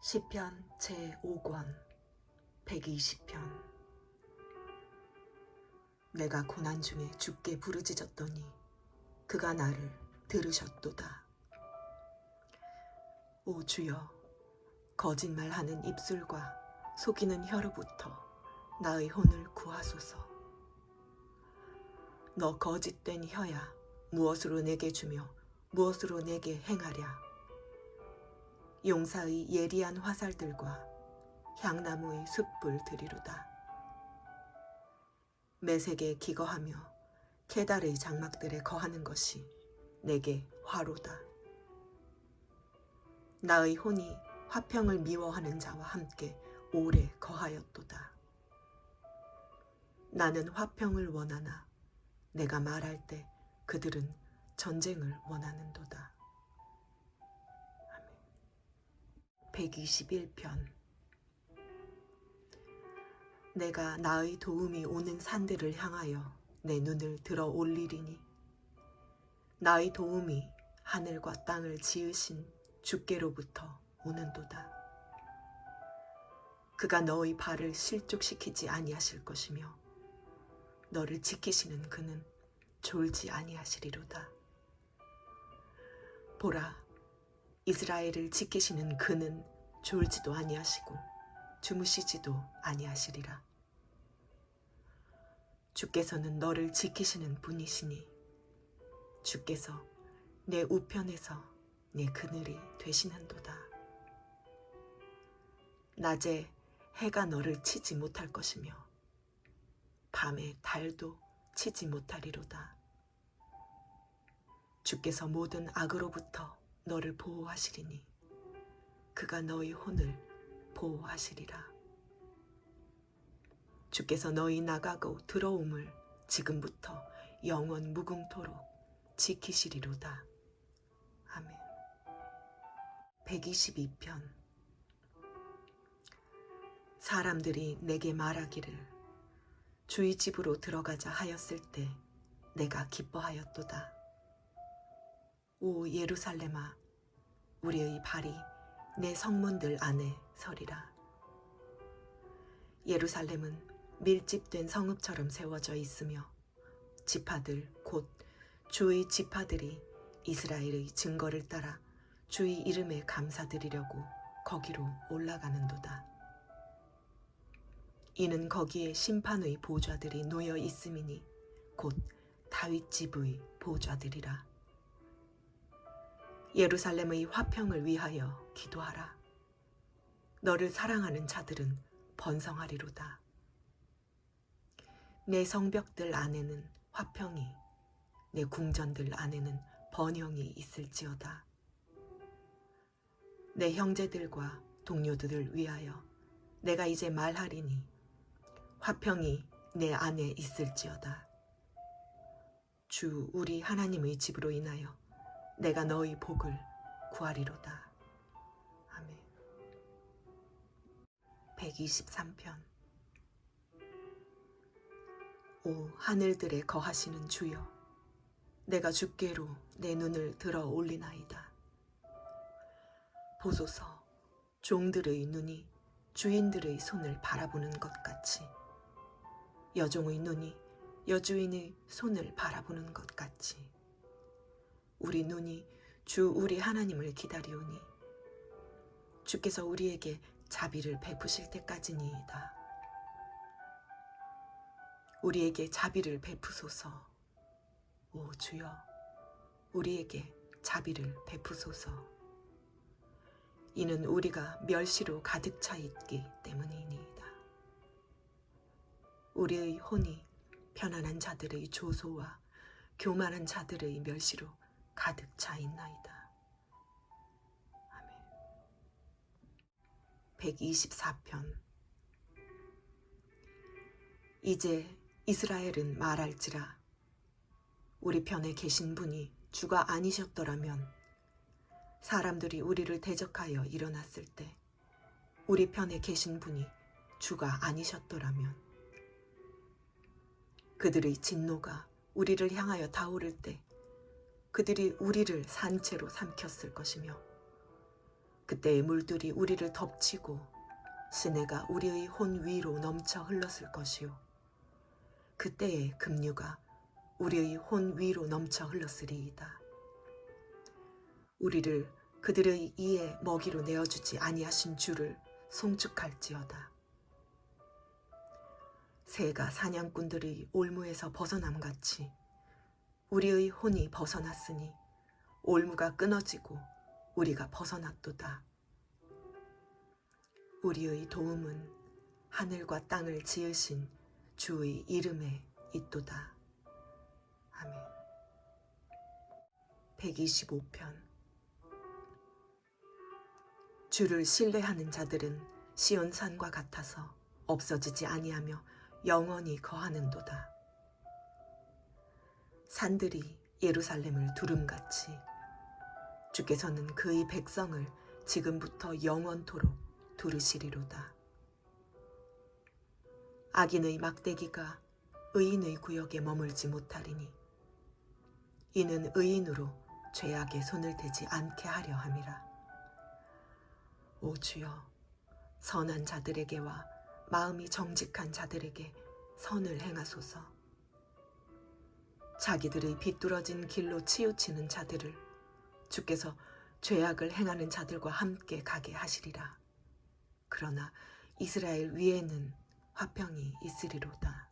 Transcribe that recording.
시편 제5권 120편 내가 고난 중에 주께 부르짖었더니 그가 나를 들으셨도다. 오 주여 거짓말하는 입술과 속이는 혀로부터 나의 혼을 구하소서. 너 거짓된 혀야 무엇으로 내게 주며 무엇으로 내게 행하랴. 용사의 예리한 화살들과 향나무의 숯불 들이로다. 매색에 기거하며 케달의 장막들에 거하는 것이 내게 화로다. 나의 혼이 화평을 미워하는 자와 함께 오래 거하였도다. 나는 화평을 원하나 내가 말할 때 그들은 전쟁을 원하는도다. 121편 내가 나의 도움이 오는 산들을 향하여 내 눈을 들어 올리리니 나의 도움이 하늘과 땅을 지으신 주께로부터 오는도다. 그가 너의 발을 실족시키지 아니하실 것이며 너를 지키시는 그는 졸지 아니하시리로다. 보라 이스라엘을 지키시는 그는 졸지도 아니하시고 주무시지도 아니하시리라. 주께서는 너를 지키시는 분이시니 주께서 내 우편에서 내 그늘이 되시는도다. 낮에 해가 너를 치지 못할 것이며 밤에 달도 치지 못하리로다. 주께서 모든 악으로부터 너를 보호하시리니 그가 너의 혼을 보호하시리라. 주께서 너희 나가고 들어옴을 지금부터 영원 무궁토록 지키시리로다. 아멘. 122편 사람들이 내게 말하기를 주의 집으로 들어가자 하였을 때 내가 기뻐하였도다. 오 예루살렘아 우리의 발이 내 성문들 안에 서리라. 예루살렘은 밀집된 성읍처럼 세워져 있으며 지파들 곧 주의 지파들이 이스라엘의 증거를 따라 주의 이름에 감사드리려고 거기로 올라가는도다. 이는 거기에 심판의 보좌들이 놓여 있음이니 곧 다윗 집의 보좌들이라. 예루살렘의 화평을 위하여 기도하라. 너를 사랑하는 자들은 번성하리로다. 내 성벽들 안에는 화평이, 내 궁전들 안에는 번영이 있을지어다. 내 형제들과 동료들을 위하여 내가 이제 말하리니 화평이 내 안에 있을지어다. 주 우리 하나님의 집으로 인하여 내가 너의 복을 구하리로다. 아멘. 123편 오 하늘들에 거하시는 주여 내가 주께로 내 눈을 들어 올리나이다. 보소서 종들의 눈이 주인들의 손을 바라보는 것 같이 여종의 눈이 여주인의 손을 바라보는 것 같이 우리 눈이 주 우리 하나님을 기다리오니 주께서 우리에게 자비를 베푸실 때까지니이다. 우리에게 자비를 베푸소서. 오 주여, 우리에게 자비를 베푸소서. 이는 우리가 멸시로 가득 차 있기 때문이니이다. 우리의 혼이 편안한 자들의 조소와 교만한 자들의 멸시로 가득 차 있나이다. 아멘. 124편 이제 이스라엘은 말할지라 우리 편에 계신 분이 주가 아니셨더라면 사람들이 우리를 대적하여 일어났을 때 우리 편에 계신 분이 주가 아니셨더라면 그들의 진노가 우리를 향하여 타오를 때 그들이 우리를 산채로 삼켰을 것이며 그때의 물들이 우리를 덮치고 시내가 우리의 혼 위로 넘쳐 흘렀을 것이요 그때의 급류가 우리의 혼 위로 넘쳐 흘렀으리이다. 우리를 그들의 이에 먹이로 내어주지 아니하신 주를 송축할지어다. 새가 사냥꾼들의 올무에서 벗어남 같이 우리의 혼이 벗어났으니 올무가 끊어지고 우리가 벗어났도다. 우리의 도움은 하늘과 땅을 지으신 주의 이름에 있도다. 아멘. 125편 주를 신뢰하는 자들은 시온산과 같아서 없어지지 아니하며 영원히 거하는도다. 산들이 예루살렘을 두름같이 주께서는 그의 백성을 지금부터 영원토록 두르시리로다. 악인의 막대기가 의인의 구역에 머물지 못하리니 이는 의인으로 죄악의 손을 대지 않게 하려 함이라. 오 주여 선한 자들에게와 마음이 정직한 자들에게 선을 행하소서. 자기들의 비뚤어진 길로 치우치는 자들을 주께서 죄악을 행하는 자들과 함께 가게 하시리라. 그러나 이스라엘 위에는 화평이 있으리로다.